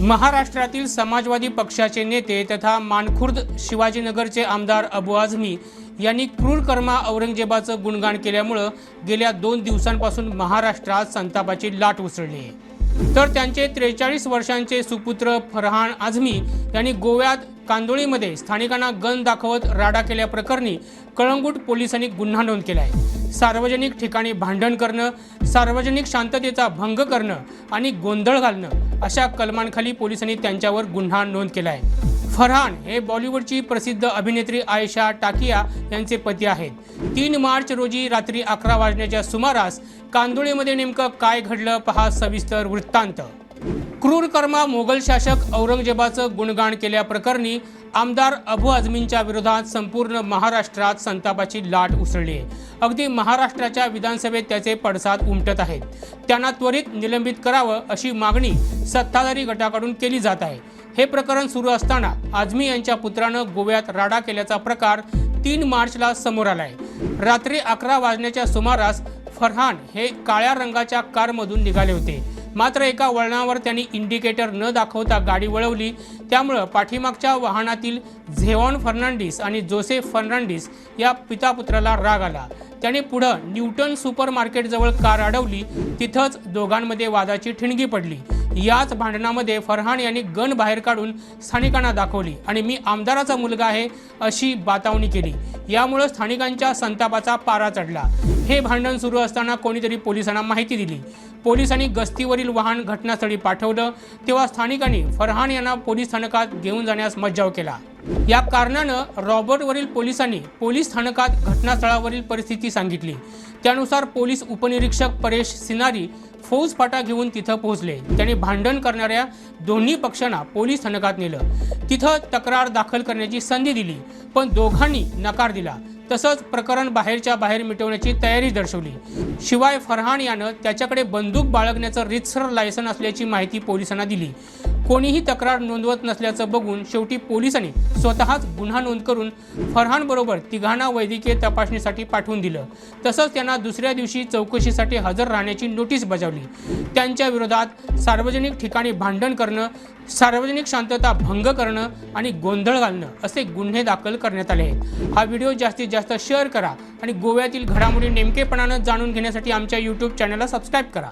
महाराष्ट्रातील समाजवादी पक्षाचे नेते तथा मानखुर्द शिवाजीनगरचे आमदार अबू आझमी यांनी क्रूर कर्मा औरंगजेबाचं गुणगान केल्यामुळं गेल्या दोन दिवसांपासून महाराष्ट्रात संतापाची लाट उसळली. आहे तर त्यांचे त्रेचाळीस वर्षांचे सुपुत्र फरहान आझमी यांनी गोव्यात कांदोळीमध्ये स्थानिकांना गन दाखवत राडा केल्याप्रकरणी कळंगूट पोलिसांनी गुन्हा नोंद केला आहे सार्वजनिक ठिकाणी भांडण करणं सार्वजनिक शांततेचा भंग करणं आणि गोंधळ घालणं अशा कलमांखाली पोलिसांनी त्यांच्यावर गुन्हा नोंद केला आहे फरहान हे बॉलिवूडची प्रसिद्ध अभिनेत्री आयशा टाकिया यांचे पती आहेत. तीन मार्च रोजी रात्री अकरा वाजण्याच्या सुमारास कांदोळीमध्ये नेमकं काय घडलं पहा सविस्तर वृत्तांत. क्रूर कर्मा मोगल शासक औरंगजेबाचं गुणगान केल्याप्रकरणी आमदार अबू आझमींच्या विरोधात संपूर्ण महाराष्ट्रात संतापाची लाट उसळली आहे. अगदी महाराष्ट्राच्या विधानसभेत त्याचे पडसाद उमटत आहेत. त्यांना त्वरित निलंबित करावं अशी मागणी सत्ताधारी गटाकडून केली जात आहे. हे प्रकरण सुरू असताना आझमी यांच्या पुत्रानं गोव्यात राडा केल्याचा प्रकार तीन मार्चला समोर आलाय. रात्री अकरा वाजण्याच्या सुमारास फरहान हे काळ्या रंगाच्या कारमधून निघाले होते. मात्र एका वळणावर त्यांनी इंडिकेटर न दाखवता गाडी वळवली. त्यामुळं पाठीमागच्या वाहनातील झेवॉन फर्नांडिस आणि जोसेफ फर्नांडिस या पितापुत्राला राग आला. त्याने पुढं न्यूटन सुपर मार्केटजवळ कार अडवली. तिथंच दोघांमध्ये वादाची ठिणगी पडली. याच भांडणामध्ये फरहान यांनी गन बाहेर काढून स्थानिकांना दाखवली आणि मी आमदाराचा मुलगा आहे अशी बातावणी केली. यामुळं स्थानिकांच्या संतापाचा पारा चढला. हे भांडण सुरू असताना कोणीतरी पोलिसांना माहिती दिली. पोलिसांनी गस्तीवरील वाहन घटनास्थळी पाठवलं. तेव्हा स्थानिकांनी फरहान यांना पोलीस स्थानकात घेऊन जाण्यास मज्जाव केला. या कारणानं रॉबर्टवरील पोलिसांनी पोलीस स्थानकात घटनास्थळावरील परिस्थिती सांगितली. त्यानुसार पोलीस उपनिरीक्षक परेश सिनारी फौज फाटा घेऊन तिथं पोहोचले. त्यांनी भांडण करणाऱ्या दोन्ही पक्षांना पोलीस स्थानकात नेलं. तिथं तक्रार दाखल करण्याची संधी दिली पण दोघांनी नकार दिला. तसंच प्रकरण बाहेरच्या बाहेर मिटवण्याची तयारी दर्शवली. शिवाय फरहान यानं त्याच्याकडे बंदूक बाळगण्याचं रितसर लायसन असल्याची माहिती पोलिसांना दिली. कोणीही तक्रार नोंदवत नसल्याचं बघून शेवटी पोलिसांनी स्वतःच गुन्हा नोंद करून फरहानबरोबर तिघांना वैद्यकीय तपासणीसाठी पाठवून दिलं. तसंच त्यांना दुसऱ्या दिवशी चौकशीसाठी हजर राहण्याची नोटीस बजावली. त्यांच्या विरोधात सार्वजनिक ठिकाणी भांडण करणं सार्वजनिक शांतता भंग करणं आणि गोंधळ घालणं असे गुन्हे दाखल करण्यात आले आहेत. हा व्हिडिओ जास्तीत जास्त शेअर करा आणि गोव्यातील घडामोडी नेमकेपणानं जाणून घेण्यासाठी आमच्या यूट्यूब चॅनलला सबस्क्राईब करा.